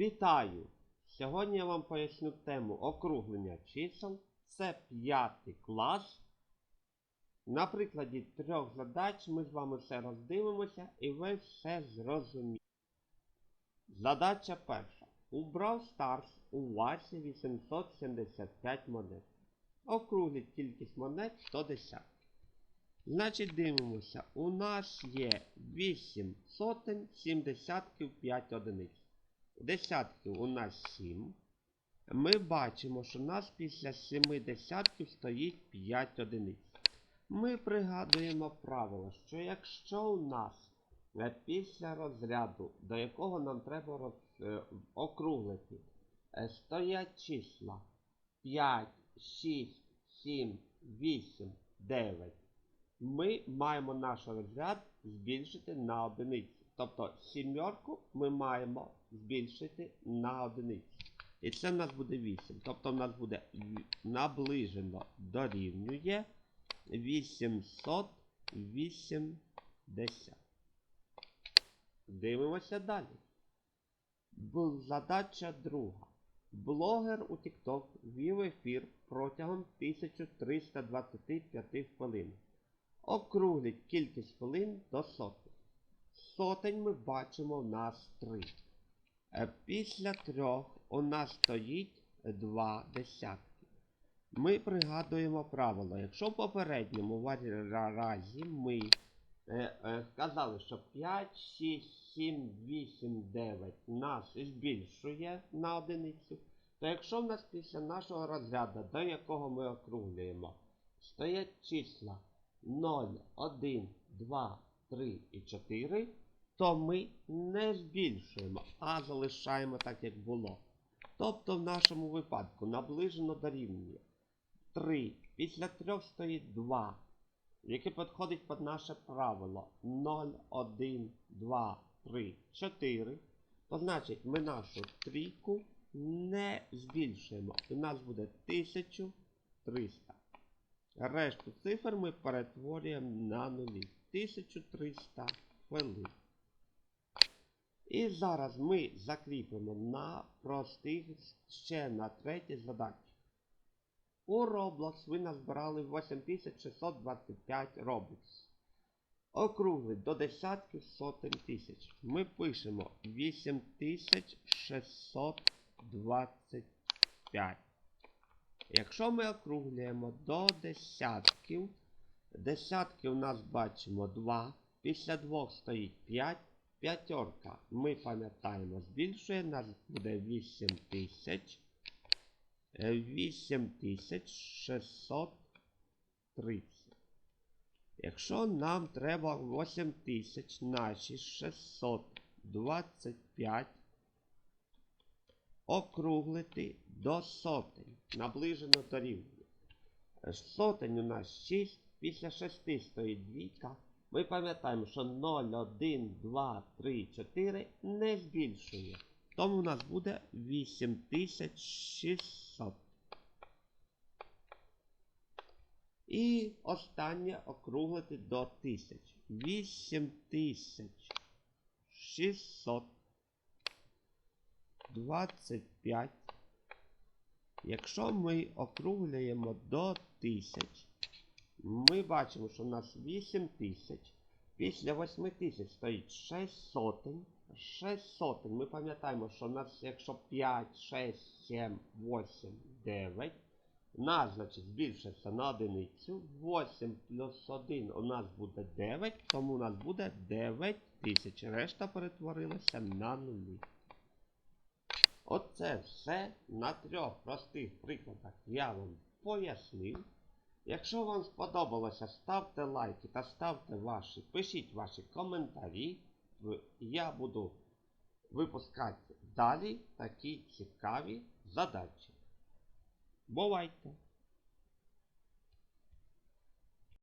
Вітаю! Сьогодні я вам поясню тему округлення чисел. Це п'ятий клас. На прикладі трьох задач ми з вами все роздивимося і ви все зрозумієте. Задача перша. У Brawl Stars у Васі 875 монет. Округліть кількість монет 110. Значить, дивимося. У нас є 8 сотень, 7 5 одиниць. Десятків у нас 7. Ми бачимо, що у нас після 7 десятків стоїть 5 одиниць. Ми пригадуємо правило, що якщо у нас е, після розряду, до якого нам треба роз, е, округлити, е, стоять числа 5, 6, 7, 8, 9, ми маємо наш розряд збільшити на одиницю. Тобто сімерку ми маємо збільшити на одиницю. І це в нас буде 8. Тобто в нас буде наближено дорівнює 880. Дивимося далі. Задача друга. Блогер у TikTok вів ефір протягом 1325 хвилин. Округліть кількість хвилин до сотень. Сотень ми бачимо в нас 3. Після трьох у нас стоїть два десятки. Ми пригадуємо правило. Якщо в попередньому разі ми е, е, сказали, що 5, 6, 7, 8, 9 нас збільшує на одиницю, то якщо в нас після нашого розряду, до якого ми округлюємо, стоять числа 0, 1, 2, 3 і 4, то ми не збільшуємо, а залишаємо так, як було. Тобто в нашому випадку наближено дорівнює 3. Після 3 стоїть 2, яке підходить під наше правило 0, 1, 2, 3, 4. То значить ми нашу трійку не збільшуємо. В нас буде 1300. Решту цифр ми перетворюємо на нулі. 1300 хвилин. І зараз ми закріпимо на простих ще на третій задачі. У Roblox ви назбирали 8625 Robux. Округлить до десятків сотень тисяч. Ми пишемо 8625. Якщо ми округлюємо до десятків, десятки у нас бачимо 2, після 2 стоїть 5, п'ятерка, ми пам'ятаємо, збільшує, нас буде 8000, е, 8630. Якщо нам треба 8000 наші 625 округлити до сотень, наближено до рівня. Сотень у нас 6, після 6 стоїть двійка. Ми пам'ятаємо, що 0, 1, 2, 3, 4 не збільшує. Тому у нас буде 8600. І останнє округлити до 1000. 8600. 25. Якщо ми округлюємо до 1000, ми бачимо, що у нас 8000. Після 8000 стоїть 6 сотень. 6 сотень. Ми пам'ятаємо, що у нас, якщо 5, 6, 7, 8, 9, у нас, значить, збільшиться на одиницю. 8 плюс 1 у нас буде 9, тому у нас буде 9000. Решта перетворилася на нулі. Оце все на трьох простих прикладах я вам пояснив. Якщо вам сподобалося, ставте лайки та ставте ваші, пишіть ваші коментарі. Я буду випускати далі такі цікаві задачі. Бувайте!